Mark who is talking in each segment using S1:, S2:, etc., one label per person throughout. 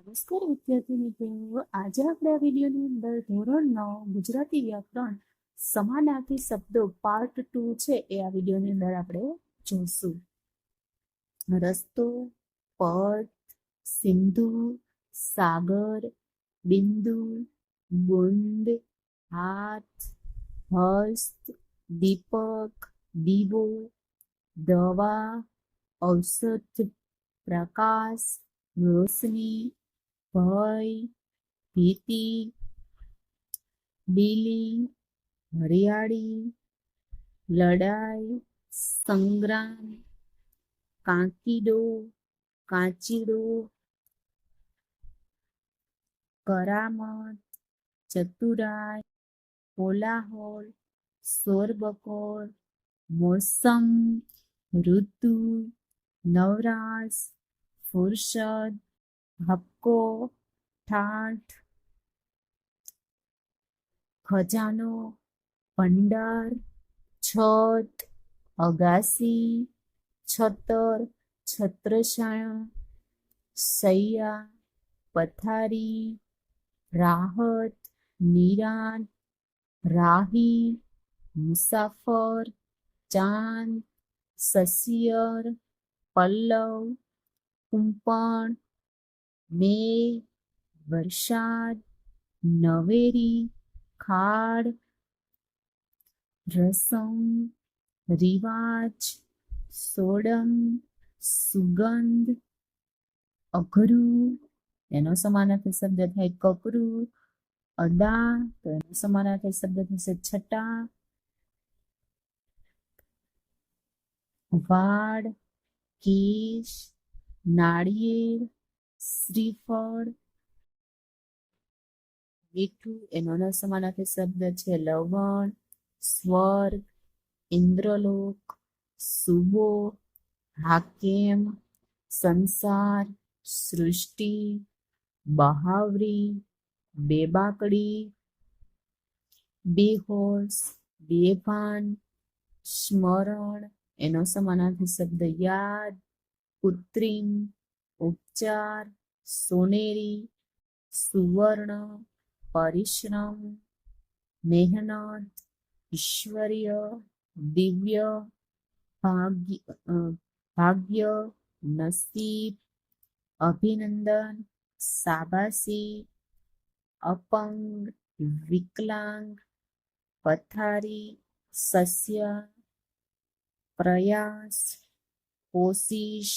S1: નમસ્કાર, વિદ્યાર્થી મિત્રો આજે આપણે આ વિડીયોની અંદર ધોરણ નવ, ગુજરાતી વ્યાકરણ, સમાનાર્થી શબ્દો પાર્ટ ટુ છે એ આ વિડીયોની અંદર આપણે જોઈશું રસ્તો પટ સિંધુ, સાગર, બિંદુ બુંદ હાથ, હસ્ત, દીપક, દીવો, દવા, ઔષધ, પ્રકાશ, રોશની ભય, ભીતિ, બીલી, હરિયાળી, લડાઈ, સંગ્રામ, કાંકીડો, કાચીડો, કરામત ચતુરાય કોલાહોલ, સોરબકોર, મોસમ, ઋતુ, નવરાશ, ફુરસદ હક્કો ઠાઠ ખજાનો ભંડાર છત અગાસી છતર છત્રછાયા સૈયા પથારી રાહત નિરાંત રાહી મુસાફર ચાંદ સસિયર પલ્લવ કુંપણ મે વરસાદ નવેરી ખાડ રસમ રિવાજ સોડમ સુગંધ અઘરું એનો સમાનાર્થી શબ્દ થાય કપરું અદા તો એનો સમાનાર્થી શબ્દ થશે છટા વાડ કેશ નાળિયેર શ્રીફળ, મીઠું, એનો ન સમાનાર્થી શબ્દ છે. લવણ, સ્વર્ગ, ઇન્દ્રલોક સુબો હાકેમ, સંસાર, સૃષ્ટિ, બહાવરી, બેબાકડી, બેહોશ, બેભાન, સ્મરણ, એનો સમાનાર્થી શબ્દ યાદ, કૃત્રિમ ઉપચાર સોનેરી સુવર્ણ પરિશ્રમ મહેનત ઈશ્વરીય દિવ્ય ભાગ્ય અ, ભાગ્ય નસીબ અભિનંદન શાબાશી અપંગ વિકલાંગ પથારી સસ્ય પ્રયાસ કોશિશ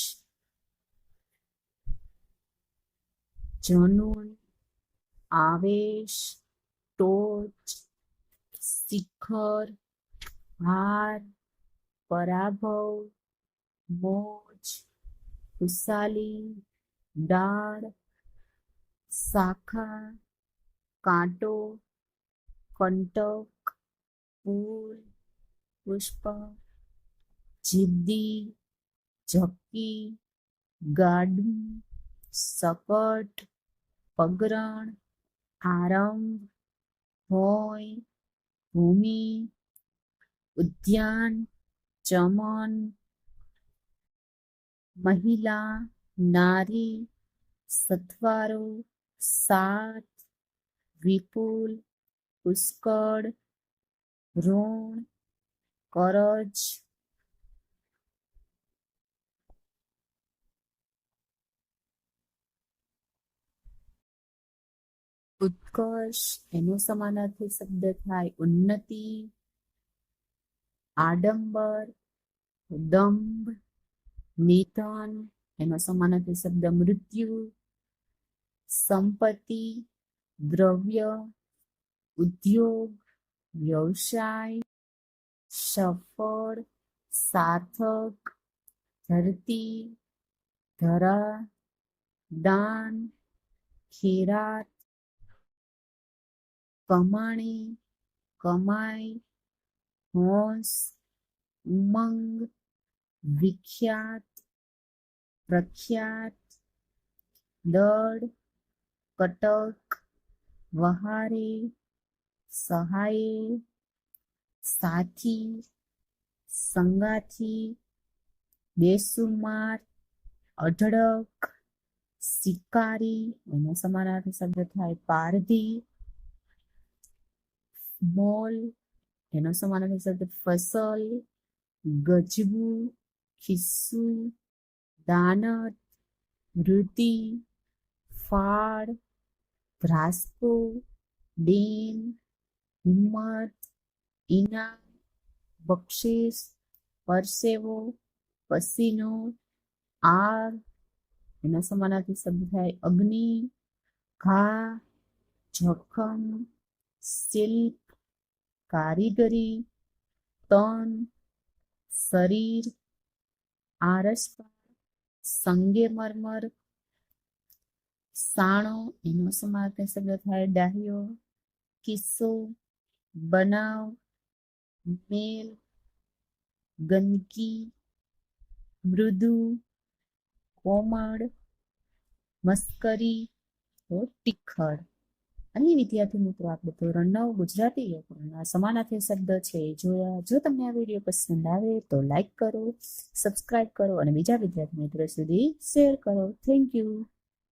S1: જનૂન આવેશ ટોચ શિખર હાર પરાભવ મોજ ખુશાલી ડાળ શાખા કાંટો કંટક ફૂલ પુષ્પ જિદ્દી ઝક્કી ગાડું સકટ પગરણ આરંભ ભોય ભૂમિ ઉદ્યાન ચમન મહિલા નારી સથવારો સાત વિપુલ પુષ્કળ ઋણ કરજ ઉત્કર્ષ, એનો સમાનાર્થી શબ્દ થાય ઉન્નતિ, આડંબર દંભ નિધન એનો સમાનાર્થી શબ્દ મૃત્યુ, સંપત્તિ, દ્રવ્ય, ઉદ્યોગ, વ્યવસાય, સફળ, સાર્થક, ધરતી, ધરા, દાન, ખેરાત કમાણી, કમાઈ, હોંશ, ઉમંગ, વિખ્યાત, પ્રખ્યાત, દળ, કટક, વહારે, સહાયે, સાથી, સંગાથી, બેસુમાર, અઢળક, શિકારી એનો સમાનાર્થી શબ્દ થાય, પારધી મોલ એનો સમાનાર્થી શબ્દ ફસલ ગજવું ખિસ્સુ દાનત વૃત્તિ ફાળ ધ્રાસકો બેન હિંમત ઇનામ બક્ષીસ પરસેવો પસીનો આગ એના સમાનાથી શબ્દ થાય અગ્નિ ઘા જોખમ શિલ્પ કારીગરી તન શરીર આરસપાર સંગે મરમર સાણો એનો સમાનાર્થી શબ્દ થાય ડાહ્યો કિસ્સો બનાવ મેલ ગંદકી મૃદુ કોમળ મસ્કરી તો અને વિદ્યાર્થી મિત્રો આપણે ધોરણ નવ ગુજરાતી વ્યાકરણના સમાનાર્થી શબ્દ છે. એ જોયા જો તમને આ વીડિયો પસંદ આવે તો લાઈક કરો સબસ્ક્રાઇબ કરો અને બીજા વિદ્યાર્થી મિત્રો સુધી શેર કરો. Thank you